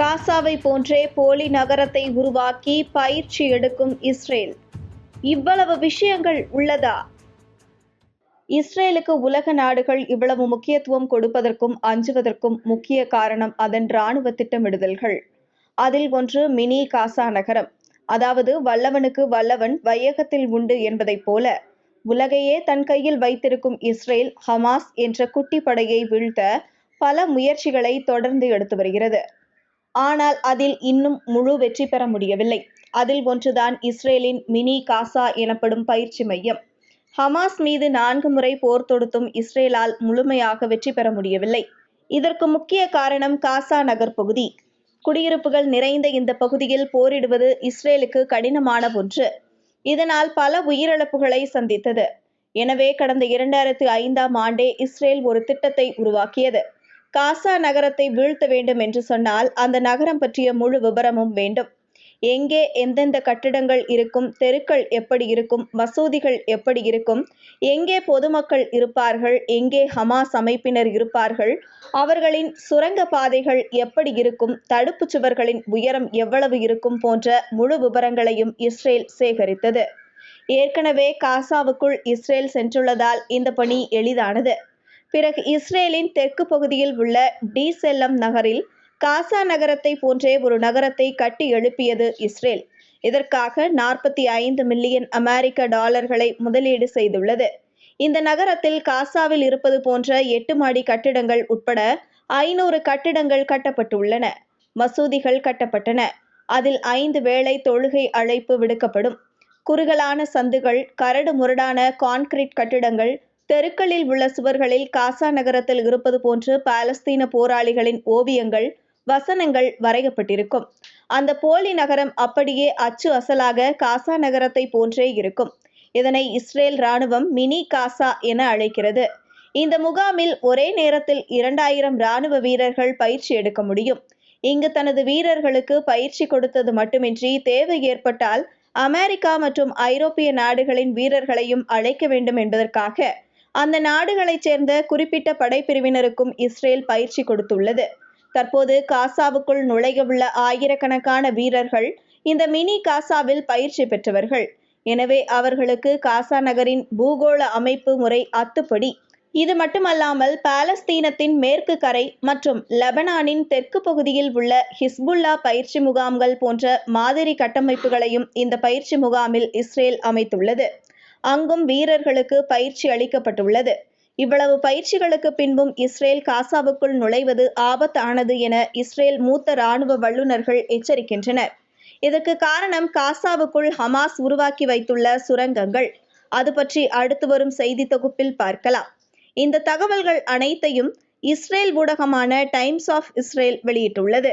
காசாவை போன்றே போலி நகரத்தை உருவாக்கி பயிற்சி எடுக்கும் இஸ்ரேல். இவ்வளவு விஷயங்கள் உள்ளதா? இஸ்ரேலுக்கு உலக நாடுகள் இவ்வளவு முக்கியத்துவம் கொடுப்பதற்கும் அஞ்சுவதற்கும் முக்கிய காரணம் அதன் இராணுவ திட்டமிடுதல்கள். அதில் ஒன்று மினி காசா நகரம். அதாவது வல்லவனுக்கு வல்லவன் வையகத்தில் உண்டு என்பதைப் போல உலகையே தன் கையில் வைத்திருக்கும் இஸ்ரேல் ஹமாஸ் என்ற குட்டி படையை வீழ்த்த பல முயற்சிகளை தொடர்ந்து எடுத்து வருகிறது. ஆனால் அதில் இன்னும் முழு வெற்றி பெற முடியவில்லை. அதில் ஒன்றுதான் இஸ்ரேலின் மினி காசா எனப்படும் பயிற்சி மையம். ஹமாஸ் மீது நான்கு முறை போர் தொடுத்தும் இஸ்ரேலால் முழுமையாக வெற்றி பெற முடியவில்லை. இதற்கு முக்கிய காரணம் காசா நகர் பகுதி. குடியிருப்புகள் நிறைந்த இந்த பகுதியில் போரிடுவது இஸ்ரேலுக்கு கடினமான ஒன்று. இதனால் பல உயிரிழப்புகளை சந்தித்தது. எனவே கடந்த இரண்டாயிரத்தி ஐந்தாம் ஆண்டே இஸ்ரேல் ஒரு திட்டத்தை உருவாக்கியது. காசா நகரத்தை வீழ்த்த வேண்டும் என்று சொன்னால் அந்த நகரம் பற்றிய முழு விவரமும் வேண்டும். எங்கே எந்தெந்த கட்டிடங்கள் இருக்கும் தெருக்கள் எப்படி இருக்கும் மசூதிகள் எப்படி இருக்கும் எங்கே பொதுமக்கள் இருப்பார்கள் எங்கே ஹமாஸ் அமைப்பினர் இருப்பார்கள் அவர்களின் சுரங்க பாதைகள் எப்படி இருக்கும் தடுப்புச் சுவர்களின் உயரம் எவ்வளவு இருக்கும் போன்ற முழு விவரங்களையும் இஸ்ரேல் சேகரித்தது. ஏற்கனவே காசாவுக்குள் இஸ்ரேல் சென்றுள்ளதால் இந்த பணி எளிதானது. பிறகு இஸ்ரேலின் தெற்கு பகுதியில் உள்ள டீசெல்லம் நகரில் காசா நகரத்தை போன்றே ஒரு நகரத்தை கட்டி எழுப்பியது இஸ்ரேல். இதற்காக நாற்பத்தி ஐந்து மில்லியன் அமெரிக்க டாலர்களை முதலீடு செய்துள்ளது. இந்த நகரத்தில் காசாவில் இருப்பது போன்ற எட்டு மாடி கட்டிடங்கள் உட்பட ஐநூறு கட்டிடங்கள் கட்டப்பட்டுள்ளன. மசூதிகள் கட்டப்பட்டன. அதில் ஐந்து வேளை தொழுகை அழைப்பு விடுக்கப்படும். குறுகலான சந்துகள் கரடு முரடான கான்கிரீட் கட்டிடங்கள் தெருக்களில் உள்ள சுவர்களில் காசா நகரத்தில் இருப்பது போன்று பாலஸ்தீன போராளிகளின் ஓவியங்கள் வசனங்கள் வரையப்பட்டிருக்கும். அந்த போலி நகரம் அப்படியே அச்சு அசலாக காசா நகரத்தை போன்றே இருக்கும். இதனை இஸ்ரேல் ராணுவம் மினி காசா என அழைக்கிறது. இந்த முகாமில் ஒரே நேரத்தில் இரண்டாயிரம் ராணுவ வீரர்கள் பயிற்சி எடுக்க முடியும். இங்கு தனது வீரர்களுக்கு பயிற்சி கொடுத்தது மட்டுமின்றி தேவை ஏற்பட்டால் அமெரிக்கா மற்றும் ஐரோப்பிய நாடுகளின் வீரர்களையும் அழைக்க வேண்டும் என்பதற்காக அந்த நாடுகளைச் சேர்ந்த குறிப்பிட்ட படைப்பிரிவினருக்கும் இஸ்ரேல் பயிற்சி கொடுத்துள்ளது. தற்போது காசாவுக்குள் நுழையவுள்ள ஆயிரக்கணக்கான வீரர்கள் இந்த மினி காசாவில் பயிற்சி பெற்றவர்கள். எனவே அவர்களுக்கு காசா நகரின் பூகோள அமைப்பு முறை அத்துப்படி. இது மட்டுமல்லாமல் பாலஸ்தீனத்தின் மேற்கு கரை மற்றும் லெபனானின் தெற்கு பகுதியில் உள்ள ஹிஸ்புல்லா பயிற்சி முகாம்கள் போன்ற மாதிரி கட்டமைப்புகளையும் இந்த பயிற்சி முகாமில் இஸ்ரேல் அமைத்துள்ளது. அங்கும் வீரர்களுக்கு பயிற்சி அளிக்கப்பட்டுள்ளது. இவ்வளவு பயிற்சிகளுக்கு பின்பும் இஸ்ரேல் காசாவுக்குள் நுழைவது ஆபத்தானது என இஸ்ரேல் மூத்த ராணுவ வல்லுநர்கள் எச்சரிக்கின்றனர். இதற்கு காரணம் காசாவுக்குள் ஹமாஸ் உருவாக்கி வைத்துள்ள சுரங்கங்கள். அது பற்றி அடுத்து வரும் செய்தி தொகுப்பில் பார்க்கலாம். இந்த தகவல்கள் அனைத்தையும் இஸ்ரேல் ஊடகமான டைம்ஸ் ஆஃப் இஸ்ரேல் வெளியிட்டுள்ளது.